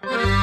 คิด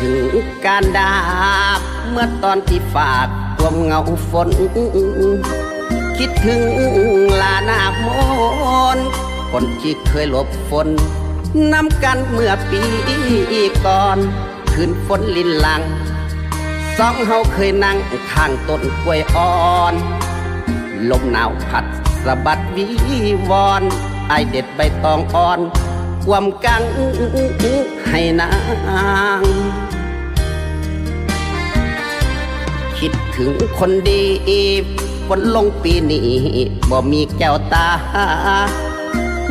ถึงการดาบ เมื่อตอนที่ฝากความเหงาฝน คิดถึงลานาโมนคนที่เคยหลบฝนนำกันเมื่อปีก่อนคืนฝนลินลังสองเฮาเคยนั่งข้างต้นกล้วยอ่อนลมหนาวพัดสะบัดวีวอนไอเด็ดใบตองอ่อน ความกังให้นาง คิดถึงคนดีฝนลงปีนี้บ่มีแก้วตา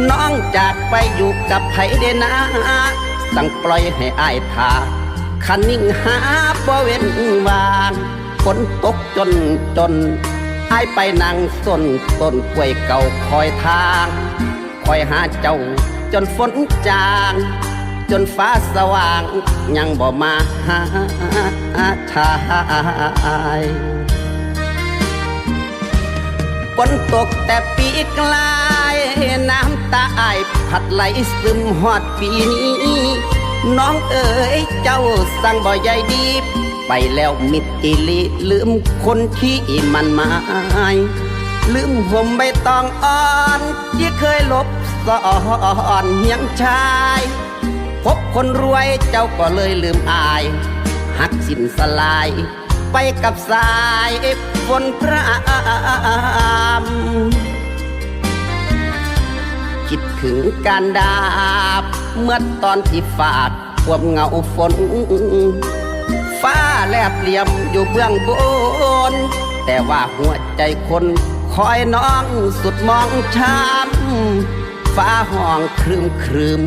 น้องจากไปอยู่กับไผเดนาสั่งปล่อยให้อายทาคันนิ่งหาบ่เว้นวางฝนตกจนจนอายไปนั่งส้นต้นกล้วยเก่าคอยทาง คอยหาเจ้า จนฝนจาง จนฟ้าสว่าง ยังบ่มาหาชายฝนตกแต่ปีกลาย น้ำตาอายพัดไหลซึมหอดปีนี้ น้องเอ๋ยเจ้าสั่งบ่ใหญ่ดีไปแล้วมิดอิลิลืมคนที่มันหมาย ลืมห่มใบตองอ่อนที่เคยลบซ่อนเฮียงชาย พบคนรวยเจ้าก็เลยลืมอาย หักสินสลาย ไปกับสายฝนพระมคิดถึงการดาบ เมื่อตอนที่ฝาดความเงาฝน ฟ้าแลบเหลี่ยมอยู่เบื้องบน แต่ว่าหัวใจคน อยน้องสุดมองช้ำฟ้าห้องครึมครึม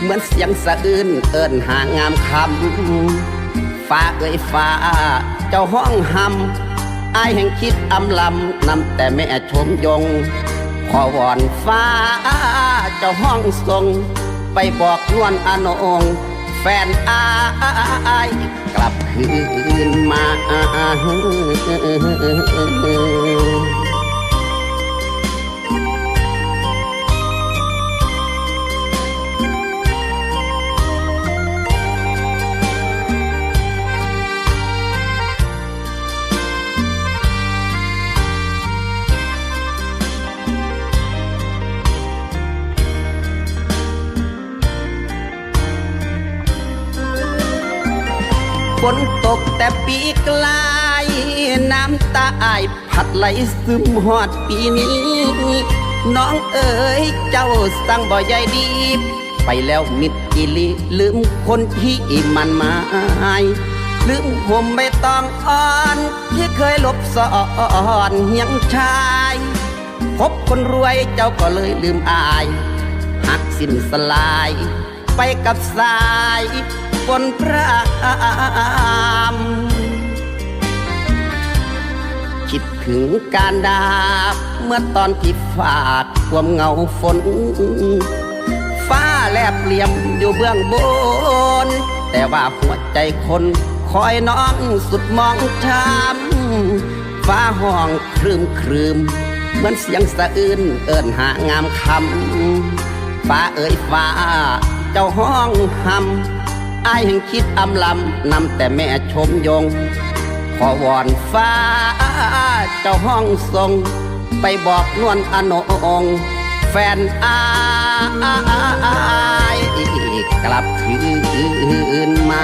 เหมือนเสียงสะอื้นเอินหางามคำฟ้าเอ้ยฟ้า เจ้าห้องหำอายแห่งคิดอำลำนำแต่แม่ชมยง ขอวอนฟ้า เจ้าห้องทรง ไปบอกนวลอนงแฟนอายกลับคืนมา ฝนตกแต่ปีกลาย น้ำตาอายพัดไหลซึมหอดปีนี้ น้องเอ๋ยเจ้าสั่งบ่ใหญ่ดี ไปแล้วมิดกิลิลืมคนที่มันหมายลืมห่มใบตองอ่อน ที่เคยหลบซ่อนเฮียงชายพบคนรวยเจ้าก็เลยลืมอาย หักสิ้นสลาย ไปกับสาย ฝนพระมคิดถึงการดาบเมื่อตอนที่ฝาดความเงาฝน ฟ้าแลบเหลี่ยมอยู่เบื้องบน แต่ว่าหัวใจคนคอยน้องสุดมองช้ำฟ้าห้องครึมครึมเหมือนเสียงสะอื้นเอินหางามคำฟ้าเอ่ยฟ้า เจ้าห้องหำ อายแห่งคิดอำลำนำแต่แม่ชมยง ขอวอนฟ้าเจ้าห้องทรง ไปบอกนวลอนองแฟนอายกลับคืนมา